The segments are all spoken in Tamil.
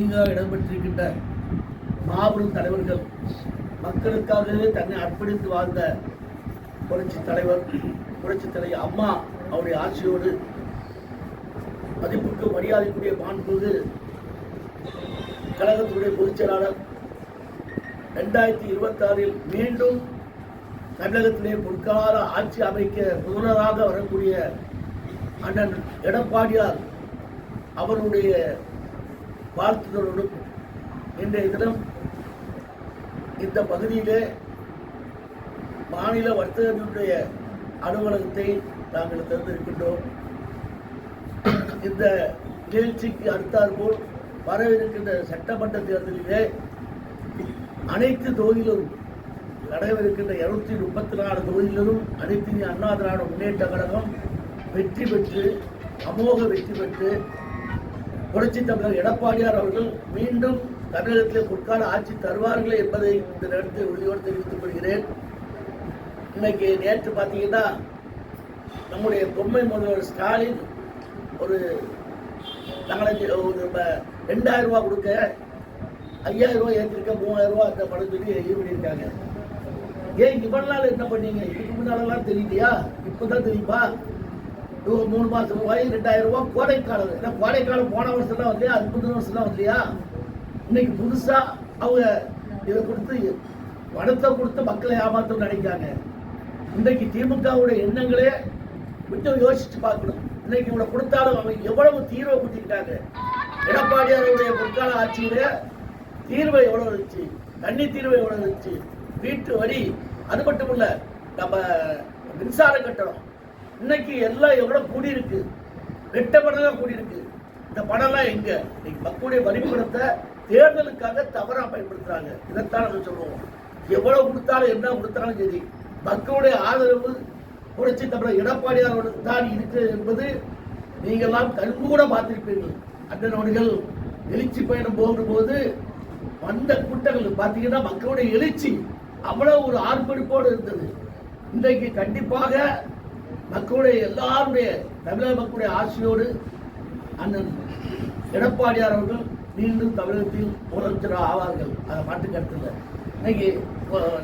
இங்கே இடம்பெற்றிருக்கின்ற மாபெரும் தலைவர்கள் மக்களுக்காகவே தன்னை அர்ப்பணித்து வாழ்ந்த புரட்சி தலைவர் புரட்சி தலைவர் அம்மா அவருடைய ஆட்சியோடு மதிப்புக்கு மரியாதைக்குரிய மாண்புமிகு கழகத்துடைய பொதுச் செயலாளர் ரெண்டாயிரத்தி இருபத்தாறில் மீண்டும் தமிழகத்திலே பொற்கால ஆட்சி அமைக்க முதல்வராக வரக்கூடிய அண்ணன் எடப்பாடியார் அவருடைய வாழ்த்துதலோடும் இன்றைய தினம் இந்த பகுதியிலே மாநில வர்த்தகத்தினுடைய அலுவலகத்தை நாங்கள் திறந்திருக்கின்றோம். இந்த நிகழ்ச்சிக்கு அடுத்தாற்போல் வரவிருக்கின்ற சட்டமன்ற தேர்தலிலே அனைத்து தொகுதியிலும் நடைபெறுகின்ற இருநூத்தி முப்பத்தி நாலு தொகுதிகளிலும் அனைத்து அண்ணா திராவிட முன்னேற்ற கழகம் வெற்றி பெற்று அமோக வெற்றி பெற்று புரட்சி தமிழர் எடப்பாடியார் அவர்கள் மீண்டும் தமிழகத்திலே முற்கால ஆட்சி தருவார்களே என்பதை இந்த நேரத்தில் உறுதியோடு தெரிவித்துக் கொள்கிறேன். இன்னைக்கு நேற்று பார்த்தீங்கன்னா நம்முடைய பொம்மை முதல்வர் ஸ்டாலின் ஒரு நாளைக்கு ஒரு ரெண்டாயிரம் ரூபா கொடுக்க ஐயாயிரம் ரூபா ஏற்றிருக்க மூவாயிரம் ரூபா அந்த படம் சொல்லி இது பண்ணியிருக்காங்க. ஏன் இவ்வளவு நாள் என்ன பண்ணீங்க? இதுக்கு முன்னாலெல்லாம் தெரியலையா? இப்போதான் தெரியுமா? இவங்க மூணு மாசம் ரூபாய் ரெண்டாயிரம் ரூபாய் கோடைக்காலம் ஏன்னா கோடைக்காலம் போன வருஷம் தான் அது முந்தின வருஷம் தான் வரலையா இன்னைக்கு புதுசா அவங்க இதை கொடுத்து பணத்தை கொடுத்து மக்களை ஏமாத்தம் நினைக்காங்க இன்றைக்கு திமுகவுடைய எண்ணங்களே கொஞ்சம் யோசிச்சு பார்க்கணும். இன்னைக்கு இவங்களை கொடுத்தாலும் அவங்க எவ்வளவு தீர்வை கொடுத்துக்கிட்டாங்க. எடப்பாடியாருடைய பொற்கால ஆட்சியுடைய தீர்வை எவ்வளவு இருந்துச்சு? தண்ணி தீர்வை எவ்வளவு இருந்துச்சு? வீட்டு வரி அது மட்டும் இல்ல நம்ம மின்சார கட்டணம். இன்னைக்கு எல்லாம் எவ்வளோ கூடியிருக்கு. ரெட்ட மடங்கா கூடியிருக்கு. இந்த பணம்லாம் எங்க? இன்னைக்கு மக்களுடைய வரி தேர்தலுக்காக தவறாக பயன்படுத்துறாங்க. இதைத்தான் நம்ம சொல்லுவோம். எவ்வளோ கொடுத்தாலும் என்ன கொடுத்தாலும் சரி மக்களுடைய ஆதரவு புரட்சி தமிழர் எடப்பாடியாரோடு தான் இருக்கு என்பது நீங்கெல்லாம் கண்கூட பார்த்திருப்பீர்கள். அண்ணனோடிகள் எழுச்சி பயணம் போகும்போது வந்த கூட்டங்கள் பார்த்தீங்கன்னா மக்களுடைய எழுச்சி அவ்வளோ ஒரு ஆர்ப்பரிப்போடு இருந்தது. இன்றைக்கு கண்டிப்பாக மக்களுடைய எல்லாருடைய தமிழக மக்களுடைய ஆசையோடு அண்ணன் எடப்பாடியார் அவர்கள் மீண்டும் தமிழகத்தில் முதலமைச்சராக ஆவார்கள். அதை மாற்று கருத்து இன்னைக்கு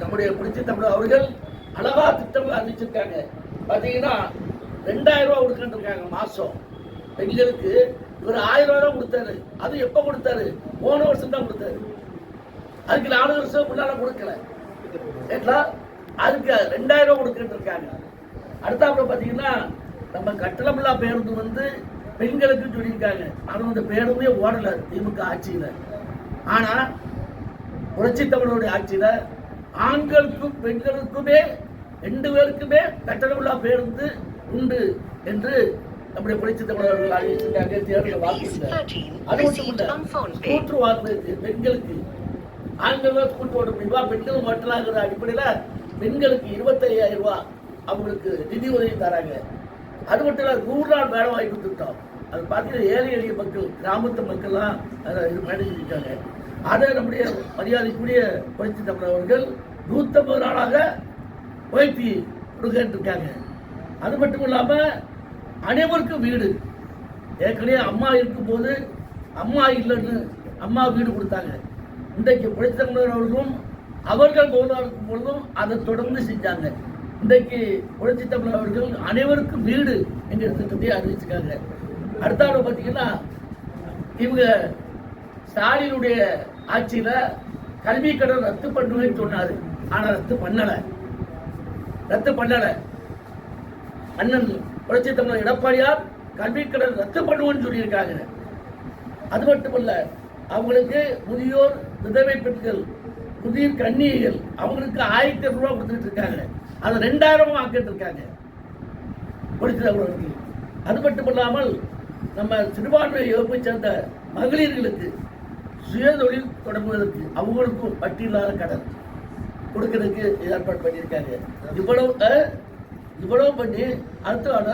நம்முடைய புரட்சி தமிழர் அவர்கள் அழகா திட்டம் அறிவிச்சிருக்காங்க. பார்த்தீங்கன்னா ரெண்டாயிரம் ரூபா கொடுக்கின்றிருக்காங்க மாசம். பெண்களுக்கு இவர் ஆயிரம் ரூபா தான் கொடுத்தாரு. அது எப்போ கொடுத்தாரு? போன வருஷம் தான் கொடுத்தாரு. அதுக்கு நாலு வருஷம் முன்னால கொடுக்கல. அதுக்கு ரெண்டாயிரம் ரூபா கொடுக்கிட்டு இருக்காங்க அடுத்தாப்புல பார்த்தீங்கன்னா நம்ம கட்டளமில்லா பேருந்து வந்து பெண்களுக்கு சொல்லியிருக்காங்க. ஆனால் அந்த பேருந்தே ஓடல திமுக ஆட்சியில. ஆனா புரட்சி தமிழருடைய ஆட்சியில ஆண்களுக்கும் பெண்களுக்குமே ரெண்டு பேருக்குமே கட்டணமில்லா பேருந்து உண்டு என்று நம்முடைய புரட்சி தமிழர்கள் அறிவிச்சிருக்காங்க தேர்தல் வாக்கு அது மட்டும் ஸ்கூட்டர் பெண்களுக்கு. ஆண்கள் தான் ஸ்கூட்டர் ஓட்ட முடியுமா பெண்கள் ஓட்டலாங்கிற அடிப்படையில பெண்களுக்கு இருபத்தையாயிரம் ரூபாய் அவங்களுக்கு நிதி உதவி தராங்க. அது மட்டும் இல்லாமல் நூறு நாள் வேலை வாங்கி கொடுத்துட்டோம். அது பார்த்தீங்கன்னா ஏழை எளிய மக்கள் கிராமத்து மக்கள்லாம் அதை இது மேடைஞ்சிருக்காங்க அதை நம்முடைய மரியாதைக்குரிய புரட்சி தமிழர் அவர்கள் நூற்றம்பது நாளாக பயிற்சி கொடுக்கிட்டு இருக்காங்க. அது மட்டும் இல்லாமல் அனைவருக்கும் வீடு. ஏற்கனவே அம்மா இருக்கும்போது அம்மா இல்லைன்னு அம்மா வீடு கொடுத்தாங்க. இன்றைக்கு புரட்சி தமிழர் அவர்களும் அவர்கள் முதல்வராக இருக்கும் பொழுதும் அதை தொடர்ந்து செஞ்சாங்க. இன்றைக்கு புரட்சி தமிழர் அவர்கள் அனைவருக்கும் வீடு என்கிற திட்டத்தை அறிவிச்சிருக்காங்க. அடுத்தாடு பார்த்தீங்கன்னா இவங்க ஸ்டாலினுடைய ஆட்சியில் கல்வி கடன் ரத்து பண்ணுவேன்னு சொன்னார். ஆனால் ரத்து பண்ணலை. ரத்து பண்ணலை. அண்ணன் புரட்சி தமிழர் எடப்பாடியார் கல்வி கடன் ரத்து பண்ணுவோன்னு சொல்லியிருக்காங்க. அது மட்டுமல்ல அவங்களுக்கு முதியோர் விதவை பெண்கள் முதியோர் கன்னியர்கள் அவங்களுக்கு ஆயிரத்தி ரூபா கொடுத்துட்டு இருக்காங்க. அதை ரெண்டாயிரம் ஆக்கிட்டு இருக்காங்க புரட்சி தமிழர்களுக்கு அது மட்டுமல்லாமல் நம்ம சிறுபான்மை வகுப்பை சேர்ந்த மகளிர்களுக்கு சுயதொழில் தொடங்குவதற்கு அவங்களுக்கும் பட்டியலாத கடன் கொடுக்கறதுக்கு ஏற்பாடு பண்ணியிருக்காங்க. இவ்வளவு இவ்வளவு பண்ணி அடுத்தவாட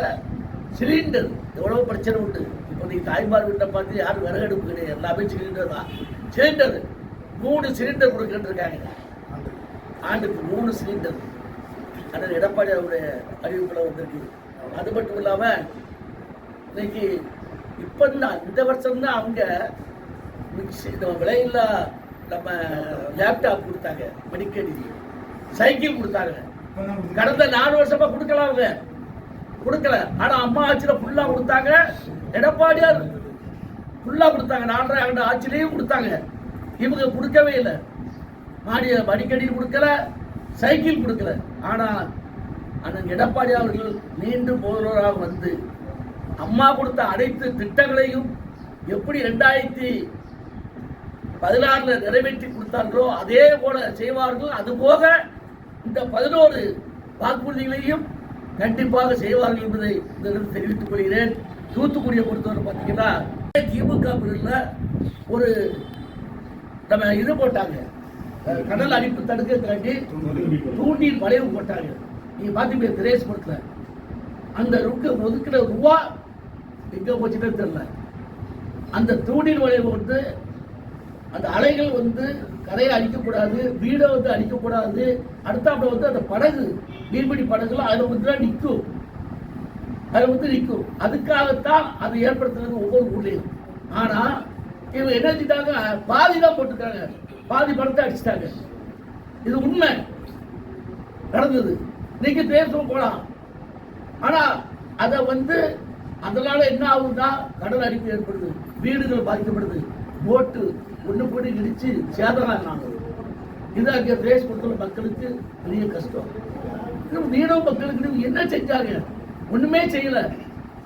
சிலிண்டர் எவ்வளவு பிரச்சனை உண்டு. இப்போ நீங்க தாய்மார் வீட்டை பார்த்து யாரும் விறகு அடுப்பு கிடையாது எல்லாமே சிலிண்டர் தான். சிலிண்டர் மூணு சிலிண்டர் கொடுக்கிட்டு இருக்காங்க. ஆண்டுக்கு மூணு சிலிண்டர். அண்ணன் எடப்பாடி அவருடைய அறிவிப்பில் வந்திருக்கு. அது மட்டும் இல்லாமல் இன்னைக்கு இப்போ தான் இந்த வருஷம் தான் அவங்க மிக்சி நம்ம விலையில்லா நம்ம லேப்டாப் கொடுத்தாங்க மடிக்கடி சைக்கிள் கொடுத்தாங்க. கடந்த நாலு வருஷமா கொடுக்கல அவங்க. கொடுக்கல. ஆனா அம்மா ஆட்சியில ஃபுல்லா கொடுத்தாங்க. எடப்பாடியார் ஃபுல்லா கொடுத்தாங்க. நாலரை ஆண்டு ஆட்சியிலையும் கொடுத்தாங்க. இவங்க கொடுக்கவே இல்லை. மாடிய மடிக்கடி கொடுக்கல. சைக்கிள் கொடுக்கல. ஆனால் அண்ணன் எடப்பாடி அவர்கள் மீண்டும் முதல்வராக வந்து அம்மா கொடுத்த அனைத்து திட்டங்களையும் எப்படி ரெண்டாயிரத்தி பதினாறுல நிறைவேற்றி கொடுத்தார்களோ அதே போல செய்வார்கள். அதுபோக இந்த பதினோரு வாக்குறுதிகளையும் கண்டிப்பாக செய்வார்கள் என்பதை இந்த தெரிவித்துக் கொள்கிறேன். தூத்துக்குடியை பொறுத்தவரை பார்த்தீங்கன்னா திமுக ஒரு நம்ம இது போட்டாங்க. கடல் அடிப்பு தடுக்கிறதுக்காண்டி தூண்டில் வளைவு போட்டாங்க நீங்க பாத்தீங்க திரேஸ் படத்துல அந்த ருக்கு ஒதுக்கிற ரூபா எங்க போச்சுன்னே தெரியல. அந்த தூண்டில் வளைவு வந்து அந்த அலைகள் வந்து கரையை அழிக்கக்கூடாது வீடை வந்து அழிக்கக்கூடாது அடுத்தாப்புல வந்து அந்த படகு மீன்பிடி படகுலாம் அதில் வந்து தான் நிற்கும் அதில் வந்து நிற்கும் அதுக்காகத்தான் அது ஏற்படுத்துறது ஒவ்வொரு ஊர்லேயும். ஆனால் இவங்க என்ன செஞ்சிட்டாங்க? பாதி தான் போட்டுருக்காங்க. பாதி படத்தை அடிச்சிட்டாங்க. இது உண்மை. நடந்தது. நீங்க பேசவும் போலாம். ஆனா அதை வந்து அதனால என்ன ஆகுதுன்னா கடல் அரிப்பு ஏற்படுது. வீடுகள் பாதிக்கப்படுது. போட்டு ஒண்ணு போட்டு இடிச்சு சேதனாங்க இது அங்கே பிரேஸ் கொடுத்துள்ள மக்களுக்கு பெரிய கஷ்டம். இது மக்களுக்கு இவங்க என்ன செஞ்சாங்க? ஒண்ணுமே செய்யல.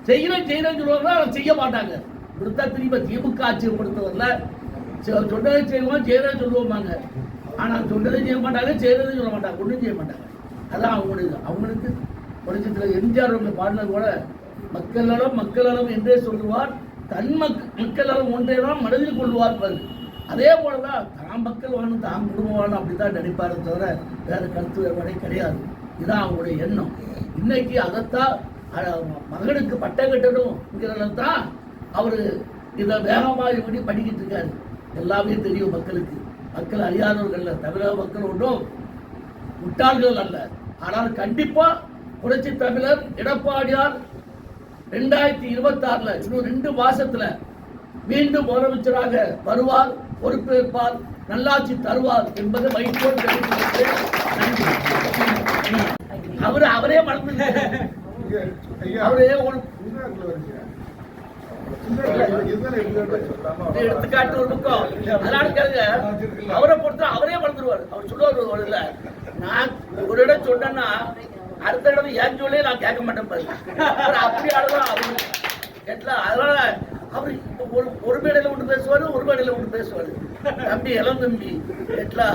செய்யல செய்யலன்னு சொல்லுவாங்க செய்ய மாட்டாங்க. கொடுத்தா திரும்ப திமுக ஆட்சியை சொன்னதை செய்வோம் செய்யறதை சொல்லுவோம்பாங்க ஆனால் சொன்னதை செய்ய மாட்டாங்க செய்யறதை சொல்ல மாட்டாங்க ஒன்றும் செய்ய மாட்டாங்க. அதான் அவங்களுக்கு அவங்களுக்கு புரட்சத்தில் எம்ஜிஆர் அவங்க பாடினது கூட மக்கள் நலம் மக்கள் நலம் என்றே சொல்லுவார் தன் மக் மக்கள் நலம் ஒன்றே தான் மனதில் கொள்வார் பாரு. அதே போலதான் தாம் மக்கள் வாழும் தாம் குடும்பம் வாழும் அப்படித்தான் நினைப்பாரு தவிர வேறு கருத்து வேறுபாடே கிடையாது. இதுதான் அவங்களுடைய எண்ணம். இன்னைக்கு அதைத்தான் மகனுக்கு பட்டம் கட்டணுங்கிறத தான் இதை வேகமாக இப்படி பண்ணிக்கிட்டு இருக்காரு. எல்லாமே தெரியும் மக்களுக்கு. மக்கள் அறியாதவர்கள் தமிழக மக்கள் ஒன்றும் முட்டாள்கள் அல்ல. ஆனால் கண்டிப்பா புரட்சி தமிழர் எடப்பாடியார் ரெண்டாயிரத்தி இருபத்தி ஆறுல இன்னும் ரெண்டு மாசத்துல மீண்டும் முதலமைச்சராக வருவார் பொறுப்பேற்பார் நல்லாட்சி தருவார் என்பதை வைகோல் அவரு அவரே மறந்து அவரே ஒரு எடுத்துக்காட்டு ஒரு பக்கம். அதனால கேளுங்க அவரை பொறுத்த அவரே மறந்துடுவார். அவர் சொல்லுவார் ஒரு இல்ல நான் ஒரு இடம் சொன்னேன்னா அடுத்த இடம் ஏன் சொல்லி நான் கேட்க மாட்டேன் பாரு. அவர் அப்படி ஆளுதான் அவரு. கேட்டல அதனால அவர் ஒரு ஒரு மேடையில ஒன்று பேசுவாரு ஒரு மேடையில ஒன்று பேசுவாரு. தம்பி இளம் தம்பி. கேட்டலா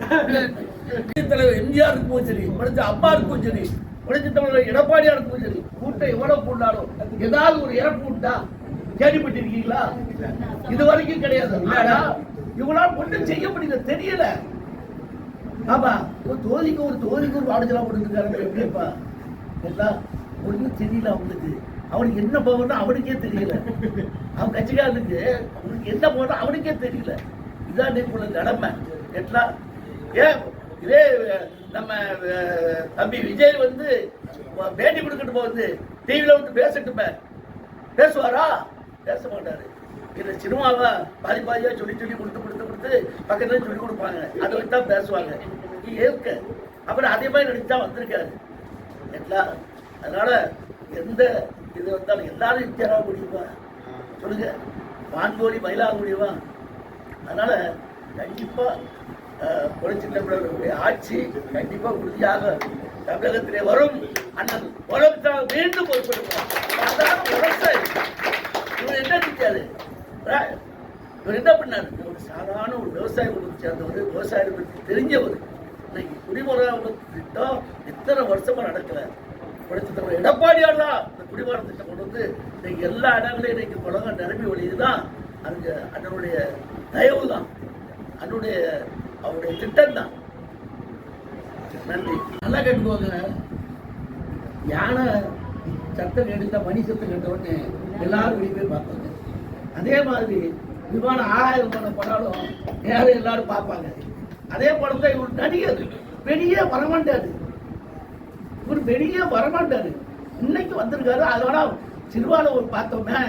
தலைவர் எம்ஜிஆர் இருக்கும் சரி படிச்ச அப்பா இருக்கும் சரி படிச்ச தமிழர் எடப்பாடியா இருக்கும் சரி கூட்டம் எவ்வளவு கூட்டாலும் ஏதாவது ஒரு இறப்பு விட்டா கேள்விப்பட்டிருக்கீங்களா? இது வரைக்கும் கிடையாது. இவங்களால் இவங்களால ஒன்றும் செய்ய முடியல தெரியல. ஆமா ஒரு தோதிக்கு ஒரு தோதிக்கு ஒரு வாடகைலாம் கொடுத்துருக்காரு எப்படிப்பா எல்லாம் ஒன்றும் தெரியல அவனுக்கு அவனுக்கு என்ன போகணும் அவனுக்கே தெரியல. அவன் கட்சிக்காரனுக்கு அவனுக்கு என்ன போகணும் அவனுக்கே தெரியல. இதான் உள்ள நிலைமை. எல்லாம் ஏன் இதே நம்ம தம்பி விஜய் வந்து பேட்டி கொடுக்கட்டு வந்து டிவியில் வந்து பேசட்டுமே. பேசுவாரா? பேச மாட்டாரு. இந்த சினிமாவை பாதி பாதியாக சொல்லி சொல்லி கொடுத்து கொடுத்து கொடுத்து பக்கத்துல சொல்லி கொடுப்பாங்க. அதை வச்சு தான் பேசுவாங்க. ஏற்க அப்புறம் அதே மாதிரி நடிச்சு தான் வந்திருக்காரு. எல்லா அதனால எந்த இது வந்தாலும் எல்லாரும் இந்தியாவாக முடியுமா சொல்லுங்க. வான்கோழி மயிலாக முடியுமா அதனால கண்டிப்பாக புரட்சி தமிழர்களுடைய ஆட்சி கண்டிப்பா உறுதியாக தமிழகத்திலே வரும். அண்ணன் உலகத்தாக மீண்டும் பொறுப்பெடுப்பார். அதான் விவசாயி இவர் என்ன செஞ்சாரு இவர் என்ன பண்ணார்? ஒரு சாதாரண ஒரு விவசாய குடும்பத்தை சேர்ந்தவர் விவசாயத்தை பற்றி தெரிஞ்சவர். இன்னைக்கு குடிமராமத்து திட்டம் எத்தனை வருஷமா நடக்கல. புரட்சி தமிழர் எடப்பாடியார் தான் இந்த குடிமரம் திட்டம் கொண்டு வந்து இன்னைக்கு எல்லா இடங்களையும் இன்னைக்கு உலகம் நிரம்பி ஒழியுதுதான் அங்கே அண்ணனுடைய தயவு தான் அண்ணனுடைய அவருடைய திட்டம் தான். நன்றி. நல்லா கேட்டுக்கோங்க. யானை சத்தம் எடுத்த மணி சத்தம் கேட்டவுடனே உடனே எல்லாரும் வெளியே போய் பார்ப்பாங்க. அதே மாதிரி விமானம் ஆகாய விமானம் படாலும் நேரம் எல்லாரும் பார்ப்பாங்க. அதே படத்தை இவர் நடிகர் பெரிய வரமாட்டாரு இவர் பெரிய வரமாட்டாரு இன்னைக்கு வந்திருக்காரு. அதனால சிறுவால ஒரு பார்த்தோமே.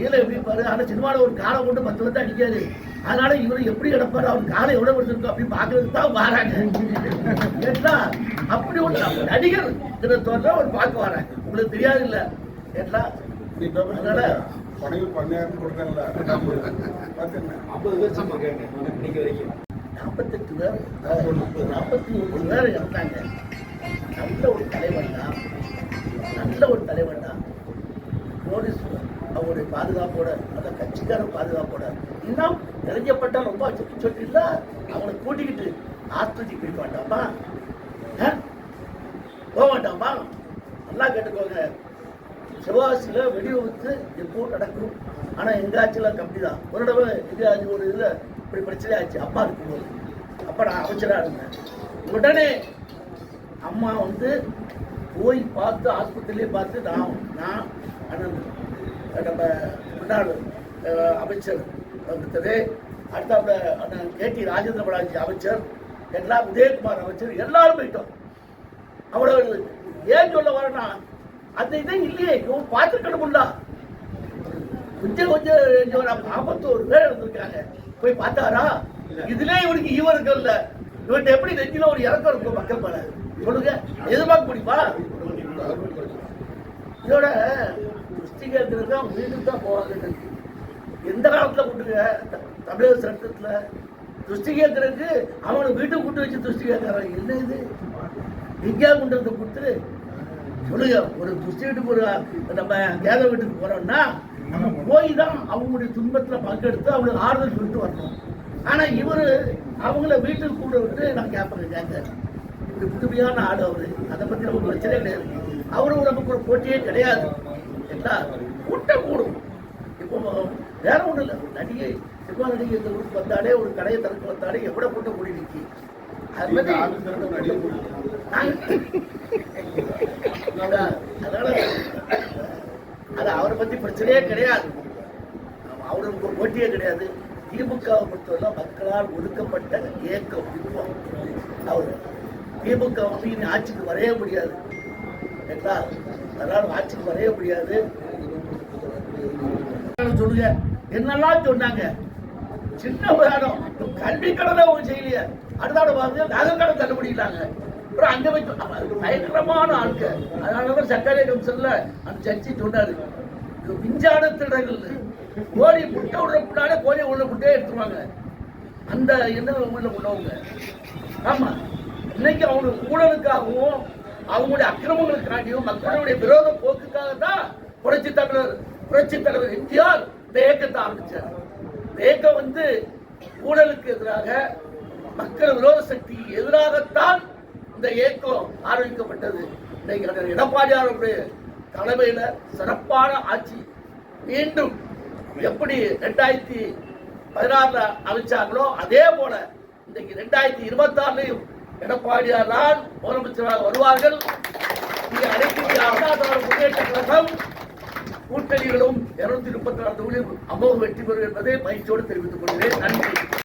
இதில் எப்படி பாரு. ஆனால் சினிமாவில் ஒரு காலை கொண்டு பத்து வந்து அடிக்காது அதனால இவரு எப்படி எடுப்பாரு அவர் காலை எவ்வளவு எடுத்திருக்கோம் அப்படி பாக்குறதுக்கு தான் வராங்க. ஏன்னா அப்படி ஒண்ணு நடிகர் தினத்தோட ஒரு பார்க்க வராங்க உங்களுக்கு தெரியாது இல்ல? ஏன்னா அதனால கொடுத்தேன்ல பார்த்தீங்கன்னா ஐம்பது பேர் இன்னைக்கு வரைக்கும். நாற்பத்தெட்டு பேர் நாற்பத்தி ஒன்பது பேர் இருந்தாங்க நல்ல ஒரு தலைவன் தான் நல்ல ஒரு தலைவன் தான் போலீஸ் அவருடைய பாதுகாப்போட அந்த கட்சிக்கார பாதுகாப்போட இன்னும் இறங்கப்பட்டா ரொம்ப சொல்லி சொல்லிட்டுல அவனை கூட்டிக்கிட்டு ஆஸ்பத்திரிக்கு போய் மாட்டாமா போக மாட்டாமா நல்லா கேட்டுக்கோங்க. சிவாசியில் வெடிவிபத்து எப்போ நடக்கும்? ஆனால் எங்க ஆட்சியில கம்மி தான் ஒரு தடவை எங்கேயாச்சும் ஒரு இதில் இப்படி பிரச்சனை ஆச்சு. அப்பா இருக்கும்போது அப்போ நான் அமைச்சராக இருந்தேன். உடனே அம்மா வந்து போய் பார்த்து ஆஸ்பத்திரியிலே பார்த்து நான் நான் அண்ணன் நம்ம முன்னாள் அமைச்சர் வந்துட்டது அடுத்த அண்ணன் கே டி ராஜேந்திர பாலாஜி அமைச்சர் எல்லாம் உதயகுமார் அமைச்சர் எல்லாரும் போயிட்டோம். அவ்வளவு ஏன் சொல்ல வரேன்னா அந்த இதே இல்லையே. இவன் பார்த்துருக்கணும்ல கொஞ்சம் கொஞ்சம் ஆபத்து ஒரு பேர் இருந்திருக்காங்க போய் பார்த்தாரா? இதுல இவனுக்கு ஈவன் இருக்குல்ல. இவன் எப்படி நெஞ்சில ஒரு இறக்கம் இருக்கும் மக்கள் மேல? சொல்லுங்க. எதிர்பார்க்க முடியுமா? இதோட புஸ்திகத்துக்கு தான் மீண்டும் தான் போவாங்க எந்த காலத்தில் கூட்டுங்க? த- தமிழக சட்டத்தில் துஷ்டி கேட்கறதுக்கு அவனை வீட்டுக்கு கூட்டு வச்சு துஷ்டி கேட்கறான் என்ன இது? எங்கேயா குண்டத்தை கொடுத்து? சொல்லுங்க. ஒரு துஷ்டி வீட்டுக்கு ஒரு நம்ம கேத வீட்டுக்கு போறோம்னா போய் தான் அவங்களுடைய துன்பத்தில் பங்கெடுத்து அவங்களுக்கு ஆறுதல் சொல்லிட்டு வரணும். ஆனால் இவர் அவங்கள வீட்டுக்கு கூட விட்டு நான் கேட்பேங்க கேட்க இது புதுமையான ஆடு அவர். அதை பற்றி நமக்கு பிரச்சனை கிடையாது. அவரும் நமக்கு ஒரு போட்டியே கிடையாது. என்ன கூட்டம் கூடும். இப்போ வேற ஒண்ணும் இல்லை. நடிகை சினிமா நடிகை இந்த ஊருக்கு வந்தாலே ஒரு கடையை திறக்க வந்தாலே எவ்வளவு கூட்டம் கூடி நிற்கி அது மாதிரி அதனால அது அவரை பத்தி பிரச்சனையே கிடையாது. அவருக்கு ஒரு போட்டியே கிடையாது. திமுகவை பொறுத்தவரை மக்களால் ஒதுக்கப்பட்ட இயக்கம் அவர். திமுக வந்து இனி ஆட்சிக்கு வரவே முடியாது. சரிங்களா அதனால ஆட்சிக்கு வரவே முடியாது. சொல்லுங்க. என்னெல்லாம் சொன்னாங்க? சின்ன உதாரணம் கல்வி கடனை அவங்க செய்யலையே. அடுத்தாட பார்த்து நகை கடன் தள்ளுபடிக்கிறாங்க அப்புறம் அங்கே வச்சு பயங்கரமான ஆட்க அதனாலதான் சர்க்காரிய கமிஷன்ல அந்த சர்ச்சை சொன்னாரு. இது விஞ்ஞான திருடர்கள் கோழி முட்டை உள்ள முன்னாலே கோழி உள்ள முட்டையே எடுத்துருவாங்க. அந்த என்ன உள்ள உள்ளவங்க ஆமா. இன்னைக்கு அவங்க ஊழலுக்காகவும் அவங்களுடைய அக்கிரமங்களுக்காண்டியும் மக்களுடைய விரோத போக்குக்காக தான் புரட்சி தலைவர் புரட்சி தலைவர் எம்ஜிஆர் இந்த இயக்கத்தை ஆரம்பிச்சார். இந்த இயக்கம் வந்து ஊழலுக்கு எதிராக மக்கள் விரோத சக்தி எதிராகத்தான் இந்த இயக்கம் ஆரம்பிக்கப்பட்டது. இன்னைக்கு அண்ணன் எடப்பாடியாருடைய தலைமையில சிறப்பான ஆட்சி மீண்டும் எப்படி ரெண்டாயிரத்தி பதினாறுல அமைச்சாங்களோ அதே போல இன்னைக்கு ரெண்டாயிரத்தி இருபத்தி ஆறுலையும் எடப்பாடியார் தான் முதலமைச்சராக வருவார்கள். இங்கே அனைத்து அண்ணா முன்னேற்ற கழகம் கூட்டணிகளும் இருநூத்தி முப்பத்தி நாலு தொகுதியும் அமோக வெற்றி பெறும் என்பதை மகிழ்ச்சியோடு தெரிவித்துக் கொள்கிறேன். நன்றி.